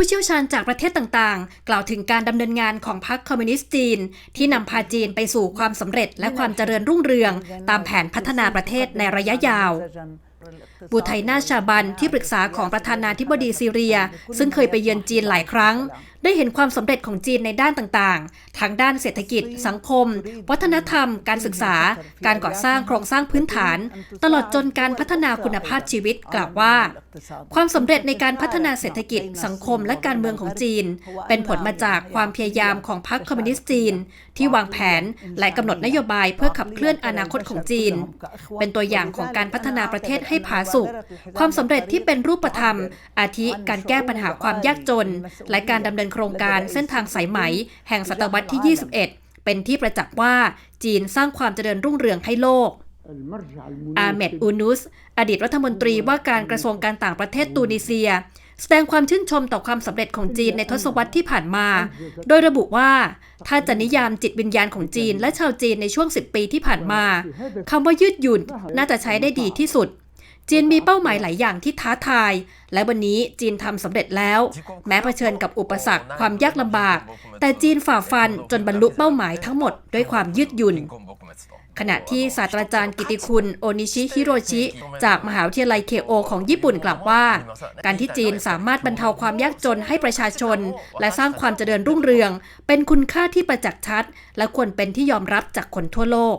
ผู้เชี่ยวชาญจากประเทศต่างๆ กล่าวถึงการดำเนินงานของพรรคคอมมิวนิสต์จีน ที่นำพาจีนไปสู่ความสำเร็จและความเจริญรุ่งเรือง ตามแผนพัฒนาประเทศในระยะยาวบูไทนาชาบันที่ปรึกษาของประธานาธิบดีซีเรีย ซึ่งเคยไปเยือนจีนหลายครั้ง ได้เห็นความสำเร็จของจีนในด้านต่างๆทั้งด้านเศรษฐกิจ สังคม วัฒนธรรม การศึกษา การก่อสร้างโครงสร้างพื้นฐาน ตลอดจนการพัฒนาคุณภาพชีวิตกล่าวว่า ความสำเร็จในการพัฒนาเศรษฐกิจ สังคมและการเมืองของจีน เป็นผลมาจากความพยายามของพรรคคอมมิวนิสต์จีน ที่วางแผนและกำหนดนโยบายเพื่อขับเคลื่อนอนาคตของจีน เป็นตัวอย่างของการพัฒนาประเทศให้ผาสุกความสำเร็จที่เป็นรูปธรรม อาทิการแก้ปัญหาความยากจน และการดำเนินโครงการเส้นทางสายไหม แห่งศตวรรษที่ 21 เป็นที่ประจักษ์ว่าจีนสร้างความเจริญรุ่งเรืองให้โลก อาเมดอูนุส อดีตรัฐมนตรีว่าการกระทรวงการต่างประเทศตูนิเซีย แสดงความชื่นชมต่อความสำเร็จของจีนในทศวรรษที่ผ่านมา โดยระบุว่า ถ้าจะนิยามจิตวิญญาณของจีนและชาวจีนในช่วง 10 ปีที่ผ่านมาคำว่ายืดหยุ่นน่าจะใช้ได้ดีที่สุด จีนมีเป้าหมายหลายอย่างที่ท้าทาย และวันนี้จีนทำสำเร็จแล้ว แม้เผชิญกับอุปสรรคความยากลำบาก แต่จีนฝ่าฟันจนบรรลุเป้าหมายทั้งหมดด้วยความยืดหยุ่น ขณะที่ศาสตราจารย์กิติคุณ โอนิชิฮิโรชิ จากมหาวิทยาลัยเคโอของญี่ปุ่นกล่าวว่า การที่จีนสามารถบรรเทาความยากจนให้ประชาชน และสร้างความเจริญรุ่งเรือง เป็นคุณค่าที่ประจักษ์ชัด และควรเป็นที่ยอมรับจากคนทั่วโลก